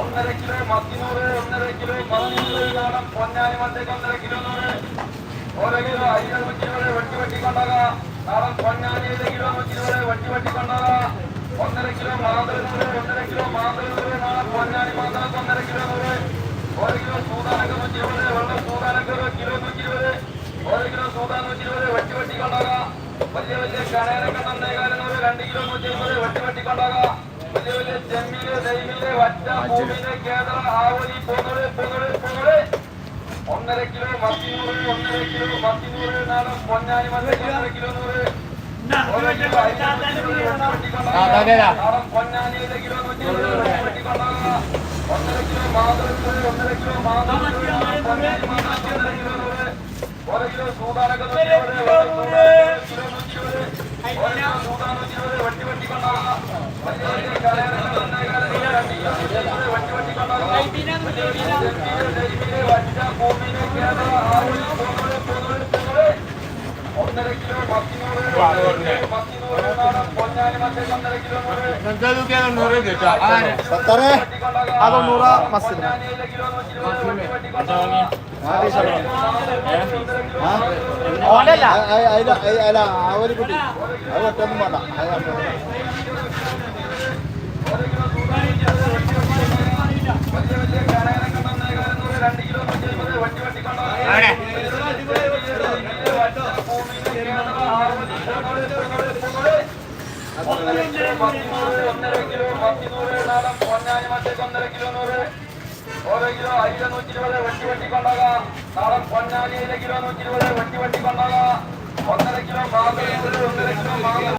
ഒന്നര കിലോ മത്തിനൂറ് ഒന്നര കിലോ പതിനൂറ് നാടൻ പൊന്നാനി മത്തേക്ക് ഒന്നര കിലോ നൂറ് ഓരോ കിലോ നൂറ്റി ഇരുപത് വെട്ടി വെട്ടി കൊണ്ടാക നാടൻ പൊന്നാനി ഒരു കിലോ ഇരുപത് വെട്ടി വെട്ടി കൊണ്ടാക ഒന്നര കിലോ മാതൃ നൂറ് ഒന്നര കിലോ മാതൃ നൂറ് നാടൻ പൊന്നാനി മാതൃക്ക് ഒന്നര കിലോ നൂറ് ഒരു കിലോ സൂതാനൊക്കെ നൂറ്റി ഇരുപത് വെള്ളം സൂതാനൊക്കെ ഒരു കിലോ നൂറ്റി ഇരുപത് ഒരു കിലോ സൂതാൻ നൂറ്റി ഇരുപത് വെട്ടി വെട്ടി കൊണ്ടാക വലിയ വലിയ കടയിലൊക്കെ നന്നേകാലം നൂറ് രണ്ട് കിലോ നൂറ്റി ഇരുപത് വെട്ടി വെട്ടി കൊണ്ടാക വലിയ വലിയ ചെമ്മീന് നെയ്മീന് വറ്റ പൂമീന് കേരള ആവലി പൂങ്ങൽ പൂങ്ങൽ പൂങ്ങൽ ഒന്നര കിലോ മത്തിനൂറ് ഒന്നര കിലോ മത്തിനൂറ് നാടൻ പൊന്നാനി മത്തേക്ക് ഒന്നര കിലോ നൂറ്. ഓരോ കിലോ നൂറ്റി ഇരുപത് വെട്ടി കൊണ്ടാക നാടൻ പൊന്നാനി ഒരു കിലോ നൂറ്റി ഇരുപത് വെട്ടി വെട്ടി കൊണ്ടാക ഒന്നര കിലോ മാതൃ ഒന്നര കിലോ മാതൃ പൊന്നാനി മാതൃക്ക് ഒന്നര കിലോ നൂറ്. ഒരു കിലോ സൂതാനൊക്കെ കിലോ നൂറ്റി കടയിലൊക്കെ നന്നേകാലം നൂറ് രണ്ട് പൂങ്ങൽ പൂങ്ങൽ പൂങ്ങൽ ഒന്നര കിലോ മത്തിനൂറ് ഒന്നര കിലോ മത്തിനൂറ് നാടൻ പൊന്നാനി മറ്റേക്ക് ഒന്നര കിലോ നൂറ് ഓരോ കിലോ അരില നൂറ്റി ഇരുപത് വെട്ടി വെട്ടി പൊന്നാനി കിലോ നൂറ്റി ഇരുപത് വെട്ടി വെട്ടി ഒന്നര കിലോ മാതൃ ഒന്നര കിലോ മാതൃ